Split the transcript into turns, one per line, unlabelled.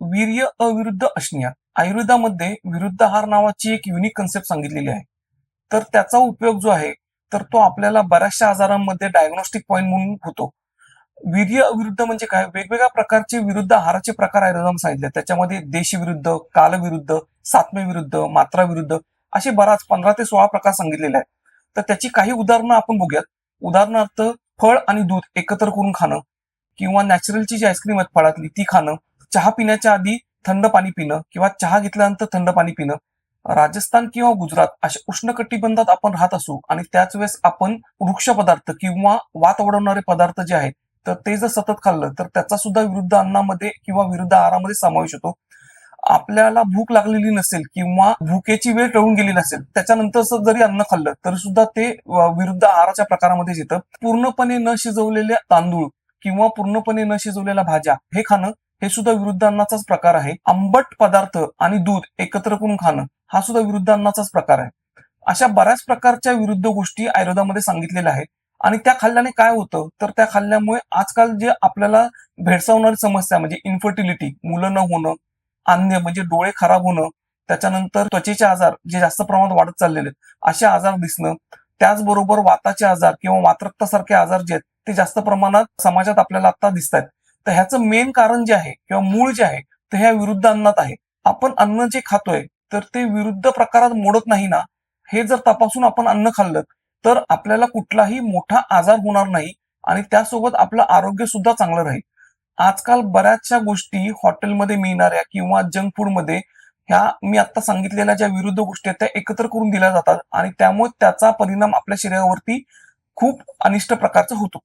वीर्य अविरुद्ध अश्निया. आयुर्वेदामध्ये विरुद्ध आहार नावाची एक युनिक कन्सेप्ट सांगितलेली आहे. तर त्याचा उपयोग जो आहे तर तो आपल्याला बऱ्याचशा आजारांमध्ये डायग्नोस्टिक पॉईंट म्हणून होतो. वीर्य अविरुद्ध म्हणजे काय? वेगवेगळ्या प्रकारचे विरुद्ध आहाराचे प्रकार आयुर्वेदामध्ये सांगितले. त्याच्यामध्ये देशविरुद्ध कालविरुद्ध सातमे विरुद्ध मात्रा विरुद्ध असे बराच पंधरा ते सोळा प्रकार सांगितलेले आहेत. तर त्याची काही उदाहरणं आपण बघूयात. उदाहरणार्थ फळ आणि दूध एकत्र करून खाणं किंवा नॅचरलची जी आईस्क्रीम आहेत फळातली ती खाणं चहा पिण्याच्या आधी थंड पाणी पिणं किंवा चहा घेतल्यानंतर थंड पाणी पिणं. राजस्थान किंवा गुजरात अशा उष्णकटिबंधात आपण राहत असू आणि त्याच वेळेस आपण वृक्ष पदार्थ किंवा वात ओढवणारे पदार्थ जे आहेत तर ते जर सतत खाल्लं तर त्याचा सुद्धा विरुद्ध अन्नामध्ये किंवा विरुद्ध आहारामध्ये समावेश होतो. आपल्याला भूक लागलेली नसेल किंवा भूकेची वेळ टळून गेली नसेल त्याच्यानंतर जरी अन्न खाल्लं तरी सुद्धा ते विरुद्ध आहाराच्या प्रकारामध्ये येतं. पूर्णपणे न शिजवलेले तांदूळ किंवा पूर्णपणे न शिजवलेल्या भाज्या हे खाणं हे सुद्धा विरुद्ध अन्नाचाच प्रकार आहे. आंबट पदार्थ आणि दूध एकत्र करून खाणं हा सुद्धा विरुद्ध अन्नाचाच प्रकार आहे. अशा बऱ्याच प्रकारच्या विरुद्ध गोष्टी आयुर्वेदामध्ये सांगितलेल्या आहेत. आणि त्या खाल्ल्याने काय होतं? तर त्या खाल्ल्यामुळे आजकाल जे आपल्याला भेडसावणारी समस्या म्हणजे इन्फर्टिलिटी मुलं न होणं अन्य म्हणजे डोळे खराब होणं त्याच्यानंतर त्वचेचे आजार जे जास्त प्रमाणात वाढत चाललेले आहेत असे आजार दिसणं त्याचबरोबर वाताचे आजार किंवा वातरक्तासारखे आजार जे आहेत ते जास्त प्रमाणात समाजात आपल्याला आता दिसत आहेत तर ह्याचं मेन कारण जे आहे किंवा मूळ जे आहे ते ह्या विरुद्ध अन्नात आहे. आपण अन्न जे खातोय तर ते विरुद्ध प्रकारात मोडत नाही ना? हे जर तपासून आपण अन्न खाल्लं तर आपल्याला कुठलाही मोठा आजार होणार नाही आणि त्यासोबत आपलं आरोग्य सुद्धा चांगलं राहील. आजकाल बऱ्याचशा गोष्टी हॉटेलमध्ये मिळणाऱ्या किंवा जंक फूडमध्ये ह्या मी आता सांगितलेल्या ज्या विरुद्ध गोष्टी आहेत त्या एकत्र करून दिल्या जातात आणि त्यामुळे त्याचा परिणाम आपल्या शरीरावरती खूप अनिष्ट प्रकारचा होतो.